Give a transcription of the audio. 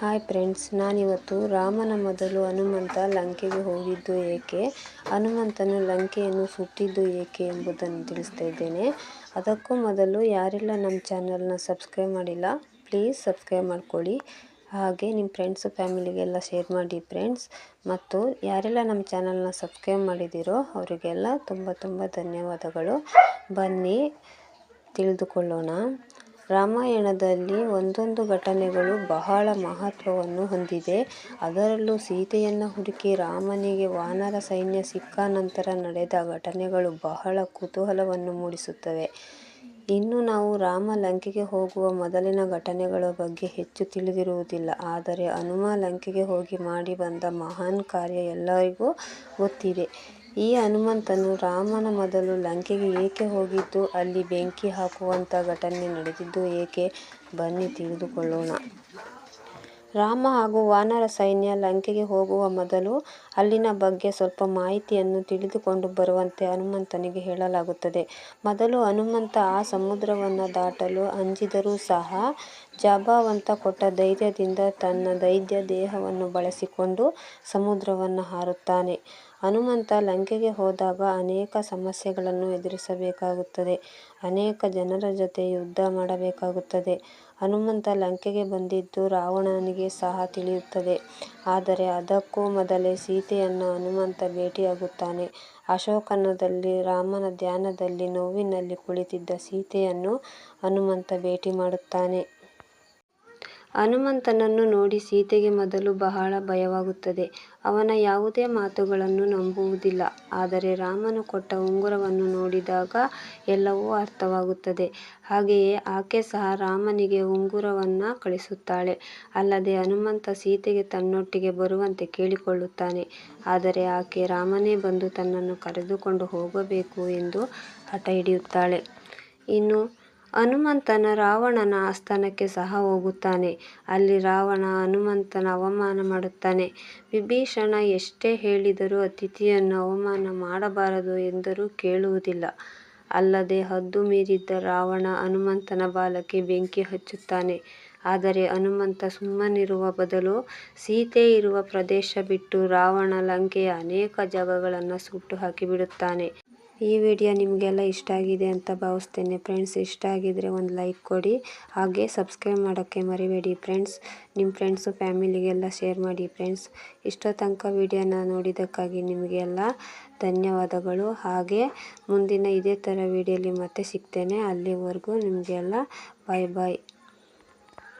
Hi friends ನಾನಿವತ್ತು ರಾಮನ ಮೊದಲು ಹನುಮಂತ ಲಂಕೆಗೆ ಹೋಗಿದ್ದು ಏಕೆ? ಹನುಮಂತನು ಲಂಕೆಯನ್ನು ಸುಟ್ಟಿದ್ದು ಏಕೆ ಎಂಬುದನ್ನು ತಿಳಿಸ್ತಾ ಇದ್ದೇನೆ. ಅದಕ್ಕೂ ಮೊದಲು ಯಾರೆಲ್ಲ ನಮ್ಮ ಚಾನಲ್ನ ಸಬ್ಸ್ಕ್ರೈಬ್ ಮಾಡಿಲ್ಲ, ಪ್ಲೀಸ್ ಸಬ್ಸ್ಕ್ರೈಬ್ ಮಾಡ್ಕೊಳ್ಳಿ. ಹಾಗೆ ನಿಮ್ಮ ಫ್ರೆಂಡ್ಸು ಫ್ಯಾಮಿಲಿಗೆಲ್ಲ ಶೇರ್ ಮಾಡಿ ಫ್ರೆಂಡ್ಸ್ ಮತ್ತು ಯಾರೆಲ್ಲ ನಮ್ಮ ಚಾನಲ್ನ ಸಬ್ಸ್ಕ್ರೈಬ್ ಮಾಡಿದ್ದೀರೋ ಅವರಿಗೆಲ್ಲ ತುಂಬ ತುಂಬ ಧನ್ಯವಾದಗಳು. ಬನ್ನಿ, ತಿಳಿದುಕೊಳ್ಳೋಣ. ರಾಮಾಯಣದಲ್ಲಿ ಒಂದೊಂದು ಘಟನೆಗಳು ಬಹಳ ಮಹತ್ವವನ್ನು ಹೊಂದಿದೆ. ಅದರಲ್ಲೂ ಸೀತೆಯನ್ನು ಹುಡುಕಿ ರಾಮನಿಗೆ ವಾನರ ಸೈನ್ಯ ಸಿಕ್ಕ ನಂತರ ನಡೆದ ಘಟನೆಗಳು ಬಹಳ ಕುತೂಹಲವನ್ನು ಮೂಡಿಸುತ್ತವೆ. ಇನ್ನು ನಾವು ರಾಮ ಲಂಕೆಗೆ ಹೋಗುವ ಮೊದಲಿನ ಘಟನೆಗಳ ಬಗ್ಗೆ ಹೆಚ್ಚು ತಿಳಿದಿರುವುದಿಲ್ಲ. ಆದರೆ ಹನುಮ ಲಂಕೆಗೆ ಹೋಗಿ ಮಾಡಿ ಬಂದ ಮಹಾನ್ ಕಾರ್ಯ ಎಲ್ಲರಿಗೂ ಗೊತ್ತಿದೆ. ಈ ಹನುಮಂತನು ರಾಮನ ಮೊದಲು ಲಂಕೆಗೆ ಏಕೆ ಹೋಗಿದ್ದು? ಅಲ್ಲಿ ಬೆಂಕಿ ಹಾಕುವಂಥ ಘಟನೆ ನಡೆದಿದ್ದು ಏಕೆ? ಬನ್ನಿ ತಿಳಿದುಕೊಳ್ಳೋಣ. ರಾಮ ಹಾಗೂ ವಾನರ ಸೈನ್ಯ ಲಂಕೆಗೆ ಹೋಗುವ ಮೊದಲು ಅಲ್ಲಿನ ಬಗ್ಗೆ ಸ್ವಲ್ಪ ಮಾಹಿತಿಯನ್ನು ತಿಳಿದುಕೊಂಡು ಬರುವಂತೆ ಹನುಮಂತನಿಗೆ ಹೇಳಲಾಗುತ್ತದೆ. ಮೊದಲು ಹನುಮಂತ ಆ ಸಮುದ್ರವನ್ನು ದಾಟಲು ಅಂಜಿದರೂ ಸಹ ಜಾಂಬವಂತ ಕೊಟ್ಟ ಧೈರ್ಯದಿಂದ ತನ್ನ ದೈತ್ಯ ದೇಹವನ್ನು ಬಳಸಿಕೊಂಡು ಸಮುದ್ರವನ್ನು ಹಾರುತ್ತಾನೆ. ಹನುಮಂತ ಲಂಕೆಗೆ ಹೋದಾಗ ಅನೇಕ ಸಮಸ್ಯೆಗಳನ್ನು ಎದುರಿಸಬೇಕಾಗುತ್ತದೆ. ಅನೇಕ ಜನರ ಜೊತೆ ಯುದ್ಧ ಮಾಡಬೇಕಾಗುತ್ತದೆ. ಹನುಮಂತ ಲಂಕೆಗೆ ಬಂದಿದ್ದು ರಾವಣನಿಗೆ ಸಹ ತಿಳಿಯುತ್ತದೆ. ಆದರೆ ಅದಕ್ಕೂ ಮೊದಲೇ ಸೀತೆಯನ್ನು ಹನುಮಂತ ಭೇಟಿಯಾಗುತ್ತಾನೆ. ಅಶೋಕನದಲ್ಲಿ, ರಾಮನ ಧ್ಯಾನದಲ್ಲಿ, ನೋವಿನಲ್ಲಿ ಕುಳಿತಿದ್ದ ಸೀತೆಯನ್ನು ಹನುಮಂತ ಭೇಟಿ ಮಾಡುತ್ತಾನೆ. ಹನುಮಂತನನ್ನು ನೋಡಿ ಸೀತೆಗೆ ಮೊದಲು ಬಹಳ ಭಯವಾಗುತ್ತದೆ. ಅವನ ಯಾವುದೇ ಮಾತುಗಳನ್ನು ನಂಬುವುದಿಲ್ಲ. ಆದರೆ ರಾಮನು ಕೊಟ್ಟ ಉಂಗುರವನ್ನು ನೋಡಿದಾಗ ಎಲ್ಲವೂ ಅರ್ಥವಾಗುತ್ತದೆ. ಹಾಗೆಯೇ ಆಕೆ ಸಹ ರಾಮನಿಗೆ ಉಂಗುರವನ್ನು ಕಳಿಸುತ್ತಾಳೆ. ಅಲ್ಲದೆ ಹನುಮಂತ ಸೀತೆಗೆ ತನ್ನೊಟ್ಟಿಗೆ ಬರುವಂತೆ ಕೇಳಿಕೊಳ್ಳುತ್ತಾನೆ. ಆದರೆ ಆಕೆ ರಾಮನೇ ಬಂದು ತನ್ನನ್ನು ಕರೆದುಕೊಂಡು ಹೋಗಬೇಕು ಎಂದು ಹಠ ಹಿಡಿಯುತ್ತಾಳೆ. ಇನ್ನು ಹನುಮಂತನ ರಾವಣನ ಆಸ್ಥಾನಕ್ಕೆ ಸಹ ಹೋಗುತ್ತಾನೆ. ಅಲ್ಲಿ ರಾವಣ ಹನುಮಂತನ ಅವಮಾನ ಮಾಡುತ್ತಾನೆ. ವಿಭೀಷಣ ಎಷ್ಟೇ ಹೇಳಿದರೂ ಅತಿಥಿಯನ್ನು ಅವಮಾನ ಮಾಡಬಾರದು ಎಂದರೂ ಕೇಳುವುದಿಲ್ಲ. ಅಲ್ಲದೆ ಹದ್ದು ಮೀರಿದ್ದ ರಾವಣ ಹನುಮಂತನ ಬಾಲಕ್ಕೆ ಬೆಂಕಿ ಹಚ್ಚುತ್ತಾನೆ. ಆದರೆ ಹನುಮಂತ ಸುಮ್ಮನಿರುವ ಬದಲು ಸೀತೆ ಇರುವ ಪ್ರದೇಶ ಬಿಟ್ಟು ರಾವಣ ಲಂಕೆಯ ಅನೇಕ ಜಾಗಗಳನ್ನು ಸುಟ್ಟು ಹಾಕಿಬಿಡುತ್ತಾನೆ. ಈ ವಿಡಿಯೋ ನಿಮಗೆಲ್ಲ ಇಷ್ಟ ಆಗಿದೆ ಅಂತ ಭಾವಿಸ್ತೇನೆ. ಫ್ರೆಂಡ್ಸ್ ಇಷ್ಟ ಆಗಿದ್ರೆ ಒಂದು ಲೈಕ್ ಕೊಡಿ. ಹಾಗೆ ಸಬ್ಸ್ಕ್ರೈಬ್ ಮಾಡೋಕ್ಕೆ ಮರಿಬೇಡಿ ಫ್ರೆಂಡ್ಸ್ ನಿಮ್ಮ ಫ್ರೆಂಡ್ಸು ಫ್ಯಾಮಿಲಿಗೆಲ್ಲ ಶೇರ್ ಮಾಡಿ ಫ್ರೆಂಡ್ಸ್ ಇಷ್ಟೋ ತನಕ ವಿಡಿಯೋನ ನೋಡಿದ್ದಕ್ಕಾಗಿ ನಿಮಗೆಲ್ಲ ಧನ್ಯವಾದಗಳು. ಹಾಗೆ ಮುಂದಿನ ಇದೇ ಥರ ವಿಡಿಯೋಲಿ ಮತ್ತೆ ಸಿಗ್ತೇನೆ. ಅಲ್ಲಿವರೆಗೂ ನಿಮಗೆಲ್ಲ ಬಾಯ್ ಬಾಯ್